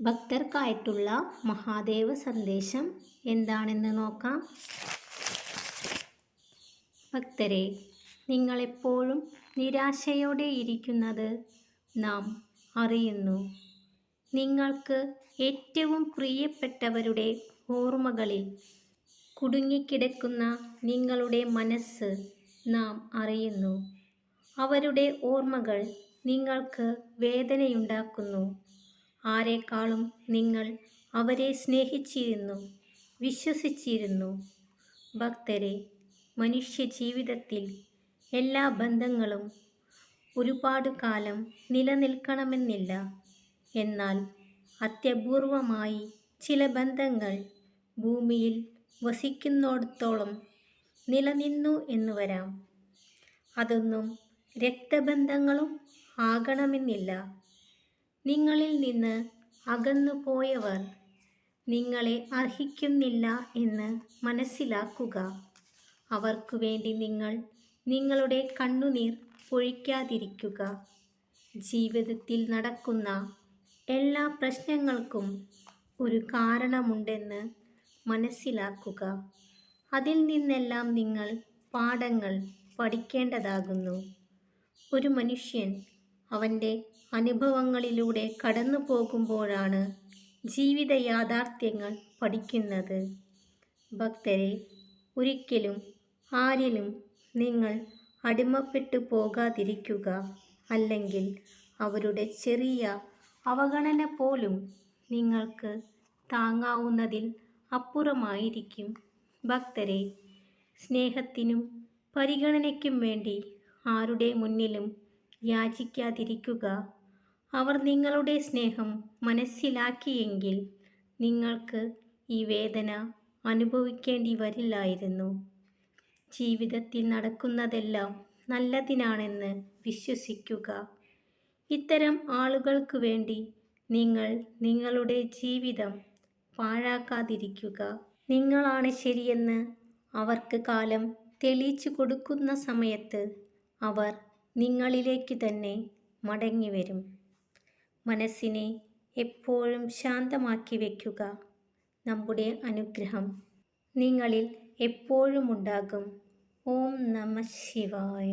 ഭക്തർക്കായിട്ടുള്ള മഹാദേവ സന്ദേശം എന്താണെന്ന് നോക്കാം. ഭക്തരെ നിങ്ങളെപ്പോഴും നിരാശയോടെ ഇരിക്കുന്നത് നാം അറിയുന്നു. നിങ്ങൾക്ക് ഏറ്റവും പ്രിയപ്പെട്ടവരുടെ ഓർമ്മകളിൽ കുടുങ്ങിക്കിടക്കുന്ന നിങ്ങളുടെ മനസ്സ് നാം അറിയുന്നു. അവരുടെ ഓർമ്മകൾ നിങ്ങൾക്ക് വേദനയുണ്ടാക്കുന്നു. ആരെക്കാളും നിങ്ങൾ അവരെ സ്നേഹിച്ചിരുന്നു വിശ്വസിച്ചിരുന്നു. ഭക്തരെ മനുഷ്യ ജീവിതത്തിൽ എല്ലാ ബന്ധങ്ങളും ഒരുപാട് കാലം നിലനിൽക്കണമെന്നില്ല. എന്നാൽ അത്യപൂർവമായി ചില ബന്ധങ്ങൾ ഭൂമിയിൽ വസിക്കുന്നിടത്തോളം നിലനിന്നു എന്ന് വരാം. അതൊന്നും രക്തബന്ധങ്ങളും ആകണമെന്നില്ല. നിങ്ങളിൽ നിന്ന് അകന്നുപോയവർ നിങ്ങളെ അർഹിക്കുന്നില്ല എന്ന് മനസ്സിലാക്കുക. അവർക്കു വേണ്ടി നിങ്ങൾ നിങ്ങളുടെ കണ്ണുനീർ പൊഴിക്കാതിരിക്കുക. ജീവിതത്തിൽ നടക്കുന്ന എല്ലാ പ്രശ്നങ്ങൾക്കും ഒരു കാരണമുണ്ടെന്ന് മനസ്സിലാക്കുക. അതിൽ നിന്നെല്ലാം നിങ്ങൾ പാഠങ്ങൾ പഠിക്കേണ്ടതാകുന്നു. ഒരു മനുഷ്യൻ അവന്റെ അനുഭവങ്ങളിലൂടെ കടന്നു പോകുമ്പോഴാണ് ജീവിത യാഥാർത്ഥ്യങ്ങൾ പഠിക്കുന്നത്. ഭക്തരെ ഒരിക്കലും ആരിലും നിങ്ങൾ അടിമപ്പെട്ടു പോകാതിരിക്കുക. അല്ലെങ്കിൽ അവരുടെ ചെറിയ അവഗണന പോലും നിങ്ങൾക്ക് താങ്ങാവുന്നതിൽ അപ്പുറമായിരിക്കും. ഭക്തരെ സ്നേഹത്തിനും പരിഗണനയ്ക്കും വേണ്ടി ആരുടെ മുന്നിലും യാചിക്കാതിരിക്കുക. അവർ നിങ്ങളുടെ സ്നേഹം മനസ്സിലാക്കിയെങ്കിൽ നിങ്ങൾക്ക് ഈ വേദന അനുഭവിക്കേണ്ടി വരില്ലായിരുന്നു. ജീവിതത്തിൽ നടക്കുന്നതെല്ലാം നല്ലതിനാണെന്ന് വിശ്വസിക്കുക. ഇത്തരം ആളുകൾക്ക് വേണ്ടി നിങ്ങൾ നിങ്ങളുടെ ജീവിതം പാഴാക്കാതിരിക്കുക. നിങ്ങളാണ് ശരിയെന്ന് അവർക്ക് കാലം തെളിയിച്ചു കൊടുക്കുന്ന സമയത്ത് അവർ നിങ്ങളിലേക്ക് തന്നെ മടങ്ങി വരും മനസ്സിനെ എപ്പോഴും ശാന്തമാക്കി വയ്ക്കുക നമ്മുടെ അനുഗ്രഹം. നിങ്ങളിൽ എപ്പോഴും ഉണ്ടാകും ഓം നമ ശിവായ.